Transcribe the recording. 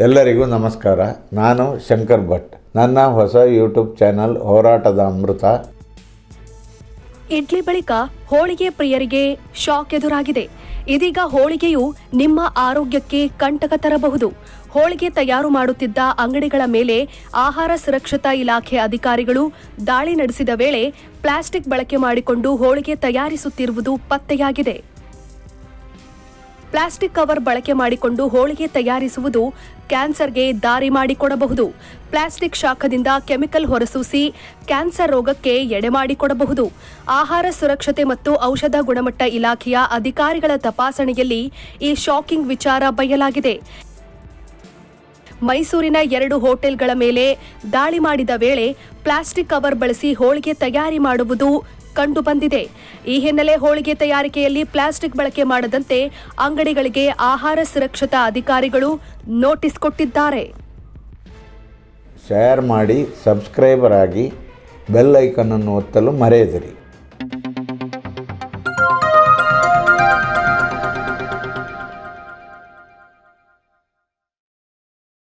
ಎಲ್ಲರಿಗೂ ನಮಸ್ಕಾರ. ನಾನು ಶಂಕರ್ ಭಟ್. ನನ್ನ ಹೊಸ ಯೂಟ್ಯೂಬ್ ಚಾನಲ್ ಹೋರಾಟದ ಅಮೃತ. ಇಡ್ಲಿ ಬಳಿಕ ಹೋಳಿಗೆ ಪ್ರಿಯರಿಗೆ ಶಾಕ್ ಎದುರಾಗಿದೆ. ಇದೀಗ ಹೋಳಿಗೆಯು ನಿಮ್ಮ ಆರೋಗ್ಯಕ್ಕೆ ಕಂಟಕ ತರಬಹುದು. ಹೋಳಿಗೆ ತಯಾರು ಮಾಡುತ್ತಿದ್ದ ಅಂಗಡಿಗಳ ಮೇಲೆ ಆಹಾರ ಸುರಕ್ಷತಾ ಇಲಾಖೆ ಅಧಿಕಾರಿಗಳು ದಾಳಿ ನಡೆಸಿದ ವೇಳೆ ಪ್ಲಾಸ್ಟಿಕ್ ಬಳಕೆ ಮಾಡಿಕೊಂಡು ಹೋಳಿಗೆ ತಯಾರಿಸುತ್ತಿರುವುದು ಪತ್ತೆಯಾಗಿದೆ. ಪ್ಲಾಸ್ಟಿಕ್ ಕವರ್ ಬಳಕೆ ಮಾಡಿಕೊಂಡು ಹೋಳಿಗೆ ತಯಾರಿಸುವುದು ಕ್ಯಾನ್ಸರ್ಗೆ ದಾರಿ ಮಾಡಿಕೊಡಬಹುದು. ಪ್ಲಾಸ್ಟಿಕ್ ಶಾಖದಿಂದ ಕೆಮಿಕಲ್ ಹೊರಸೂಸಿ ಕ್ಯಾನ್ಸರ್ ರೋಗಕ್ಕೆ ಎಡೆಮಾಡಿಕೊಡಬಹುದು ಆಹಾರ ಸುರಕ್ಷತೆ ಮತ್ತು ಔಷಧ ಗುಣಮಟ್ಟ ಇಲಾಖೆಯ ಅಧಿಕಾರಿಗಳ ತಪಾಸಣೆಯಲ್ಲಿ ಈ ಶಾಕಿಂಗ್ ವಿಚಾರ ಬಯಲಾಗಿದೆ. ಮೈಸೂರಿನ ಎರಡು ಹೋಟೆಲ್ಗಳ ಮೇಲೆ ದಾಳಿ ಮಾಡಿದ ವೇಳೆ ಪ್ಲಾಸ್ಟಿಕ್ ಕವರ್ ಬಳಸಿ ಹೋಳಿಗೆ ತಯಾರಿ ಮಾಡುವುದು ಕಂಡುಬಂದಿದೆ. ಈ ಹಿನ್ನೆಲೆ ಹೋಳಿಗೆ ತಯಾರಿಕೆಯಲ್ಲಿ ಪ್ಲಾಸ್ಟಿಕ್ ಬಳಕೆ ಮಾಡದಂತೆ ಅಂಗಡಿಗಳಿಗೆ ಆಹಾರ ಸುರಕ್ಷತಾ ಅಧಿಕಾರಿಗಳು ನೋಟಿಸ್ ಕೊಟ್ಟಿದ್ದಾರೆ. ಶೇರ್ ಮಾಡಿ ಸಬ್ಸ್ಕ್ರೈಬರ್ ಆಗಿ ಬೆಲ್ ಐಕನನ್ನು ಒತ್ತಲು ಮರೆಯದಿರಿ.